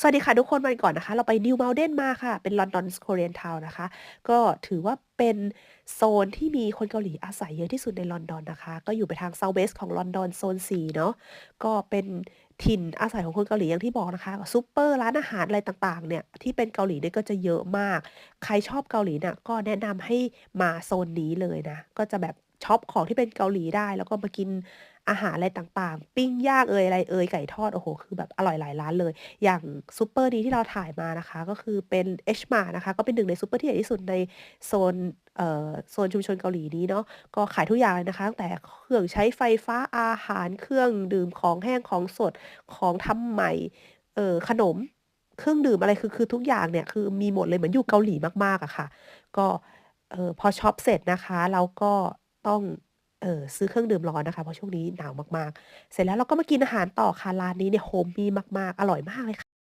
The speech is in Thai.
สวัสดีค่ะทุกคนวันก่อนนะคะ เราไปนิวเมลเดนมาค่ะ เป็น London's Korean Town นะคะ ก็ถือว่า เป็นโซนที่มีคนเกาหลีอาศัยเยอะที่สุดในลอนดอนนะคะ ก็อยู่ไปทาง South West ของลอนดอนโซน4เนาะก็เป็นถิ่นอาศัยของคนเกาหลีอย่างที่บอกนะคะซูเปอร์ร้านอาหารอะไรต่างๆเนี่ยที่เป็นเกาหลีเนี่ยก็จะเยอะมาก ใครชอบเกาหลีเนี่ยก็แนะนำให้มาโซนนี้เลยนะ ก็จะแบบช็อปของที่เป็นเกาหลีได้ แล้วก็มากินอาหารอะไรต่างๆ ปิ้งย่างเอยอะไรเอยไก่ทอดโอ้โฮคือแบบอร่อยหลายร้านเลย อย่างซูเปอร์นี้ที่เราถ่ายมานะคะ ก็คือเป็น H Mart นะคะ ก็เป็นหนึ่งในซูเปอร์ที่ใหญ่ที่สุดในโซนโซนชุมชนเกาหลีนี้เนาะก็ขายทุกอย่างเลยนะคะตั้งแต่เครื่องใช้ไฟฟ้าอาหารเครื่องดื่มของแห้งของสดของทำใหม่เออขนมเครื่องดื่มอะไรคือคือทุกอย่างเนี่ยคือมีหมดเลยเหมือนอยู่เกาหลีมากๆอะค่ะ ก็เออพอช็อปเสร็จนะคะเราก็ต้องเออซื้อเครื่องดื่มร้อนนะคะเพราะช่วงนี้หนาวมากๆ เสร็จแล้วเราก็มากินอาหารต่อค่ะร้านนี้เนี่ย Homey มากๆ อร่อยมากเลยค่ะ